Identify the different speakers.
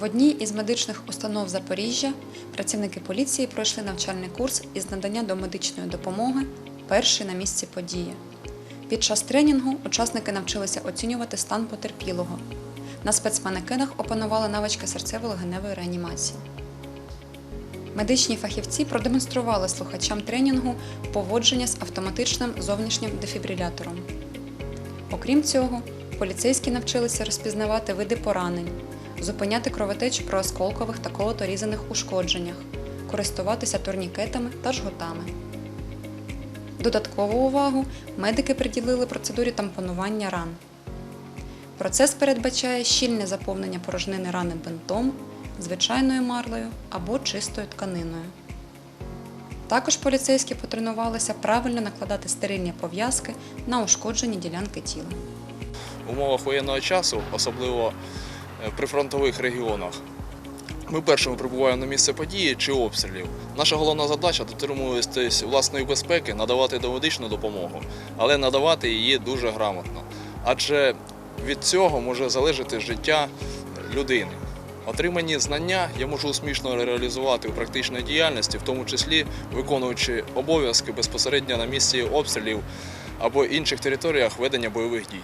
Speaker 1: В одній із медичних установ Запоріжжя працівники поліції пройшли навчальний курс із надання домедичної допомоги перший на місці події. Під час тренінгу учасники навчилися оцінювати стан потерпілого. На спецманекенах опанували навички серцево-легеневої реанімації. Медичні фахівці продемонстрували слухачам тренінгу поводження з автоматичним зовнішнім дефібрилятором. Окрім цього, поліцейські навчилися розпізнавати види поранень, зупиняти кровотечу при осколкових та колоторізаних ушкодженнях, користуватися турнікетами та жгутами. Додаткову увагу медики приділили процедурі тампонування ран. Процес передбачає щільне заповнення порожнини рани бинтом, звичайною марлею або чистою тканиною. Також поліцейські потренувалися правильно накладати стерильні пов'язки на ушкоджені ділянки тіла.
Speaker 2: В умовах воєнного часу, особливо прифронтових регіонах. Ми першими прибуваємо на місце події чи обстрілів. Наша головна задача дотримуватись власної безпеки, надавати домедичну допомогу, але надавати її дуже грамотно. Адже від цього може залежати життя людини. Отримані знання я можу успішно реалізувати у практичній діяльності, в тому числі виконуючи обов'язки безпосередньо на місці обстрілів або інших територіях ведення бойових дій.